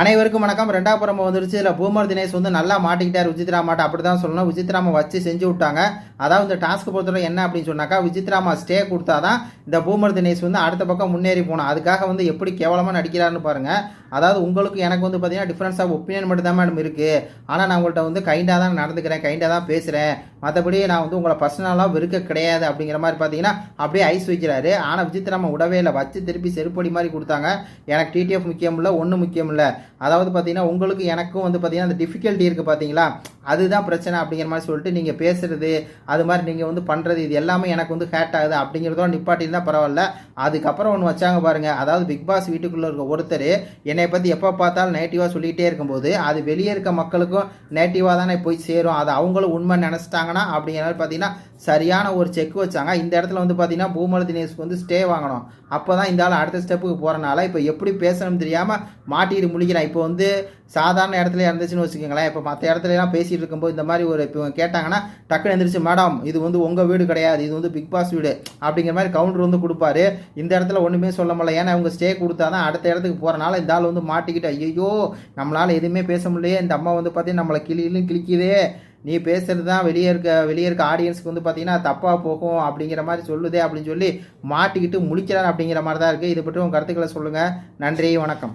அனைவருக்கும் வணக்கம். ரெண்டாப்புறம் வந்துருச்சு. இதில் பூமர் தினேஷ் வந்து நல்லா மாட்டிக்கிட்டார். விஜித்ராமாட்ட அப்படி தான் சொல்லணும். விஜித்ராமா வச்சு செஞ்சு விட்டாங்க. அதாவது இந்த டாஸ்க் பொறுத்தவரை என்ன அப்படின்னு சொன்னாக்கா விஜித்ராமா ஸ்டே கொடுத்தா தான் இந்த பூமர் தினேஷ் வந்து அடுத்த பக்கம் முன்னேறி போகணும் அதுக்காக வந்து எப்படி கேவலமாக நடிக்கிறாருன்னு பாருங்கள் அதாவது உங்களுக்கு எனக்கு வந்து பார்த்தீங்கன்னா டிஃப்ரென்ஸ் ஆஃப் ஒப்பீனியன் மட்டும் தான் மேடம் இருக்குது ஆனால் நான் உங்கள்கிட்ட வந்து கைண்டாக தான் நடந்துக்கிறேன் கைண்டாக தான் பேசுகிறேன் மற்றபடி நான் வந்து உங்களை பர்சனலாக வெறுக்க கிடையாது அப்படிங்கிற மாதிரி பார்த்தீங்கன்னா அப்படியே ஐஸ் வைக்கிறாரு. ஆனால் விஜித்ராமா விடவே இல்லை. வச்சு திருப்பி செருப்படி மாதிரி கொடுத்தாங்க. எனக்கு டிடிஎஃப் முக்கியம் இல்லை ஒன்றும் முக்கியம் இல்லை. அதாவது பார்த்தீங்கன்னா உங்களுக்கு எனக்கும் வந்து பார்த்தீங்கன்னா அந்த டிஃபிகல்ட்டி இருக்குது பார்த்தீங்களா அதுதான் பிரச்சனை அப்படிங்கிற மாதிரி சொல்லிட்டு நீங்கள் பேசுறது அது மாதிரி நீங்கள் வந்து பண்ணுறது இது எல்லாமே எனக்கு வந்து ஹேட் ஆகுது அப்படிங்கிறதோட நிப்பாட்டியிருந்தா பரவாயில்ல. அதுக்கப்புறம் ஒன்று வச்சாங்க பாருங்கள் அதாவது பிக் பாஸ் வீட்டுக்குள்ளே இருக்க ஒருத்தர் என்னை பற்றி எப்போ பார்த்தாலும் நெகட்டிவாக சொல்லிகிட்டே இருக்கும்போது அது வெளியே இருக்க மக்களுக்கும் நெகட்டிவாக தானே போய் சேரும். அது அவங்களும் உண்மை நினச்சிட்டாங்கன்னா அப்படிங்கிற மாதிரி பார்த்தீங்கன்னா சரியான ஒரு செக் வச்சாங்க. இந்த இடத்துல வந்து பார்த்தீங்கன்னா பூமல தினேஷ்க்கு வந்து ஸ்டே வாங்கணும். அப்போ தான் இந்த ஆள் அடுத்த ஸ்டெப்புக்கு போகிறனால இப்போ எப்படி பேசணும்னு தெரியாமல் மாட்டிட்டு முடிக்கிறான் இப்போ வந்து சாதாரண இடத்துல இருந்துச்சுன்னு வச்சுக்கோங்களேன். இப்போ மற்ற இடத்துலலாம் பேசிகிட்டு இருக்கும்போது இந்த மாதிரி ஒரு இப்போ கேட்டாங்கன்னா டக்குன்னு எழுந்திரிச்சு மேடம் இது வந்து உங்கள் வீடு கிடையாது. இது வந்து பிக் பாஸ் வீடு. அப்படிங்கிற மாதிரி கவுண்டர் வந்து கொடுப்பாரு. இந்த இடத்துல ஒன்றுமே சொல்ல முடியல. ஏன்னா அவங்க ஸ்டே கொடுத்தா தான் அடுத்த இடத்துக்கு போகிறனால இந்த ஆள் வந்து மாட்டிக்கிட்டு ஐயோ நம்மளால் எதுவுமே பேச முடியலையே. இந்த அம்மா வந்து பார்த்தீங்கன்னா நம்மளை கிளியிலும் கிளிக்குதே. நீ பேசுறது தான் வெளியே இருக்க வெளியே இருக்க ஆடியன்ஸுக்கு வந்து பார்த்தீங்கன்னா தப்பாக போகும். அப்படிங்கிற மாதிரி சொல்லுதே அப்படின்னு சொல்லி மாட்டிக்கிட்டு முழிக்கிறார் அப்படிங்கிற மாதிரி தான் இருக்குது இது பற்றி உங்கள் கருத்துக்களை சொல்லுங்கள் நன்றி வணக்கம்.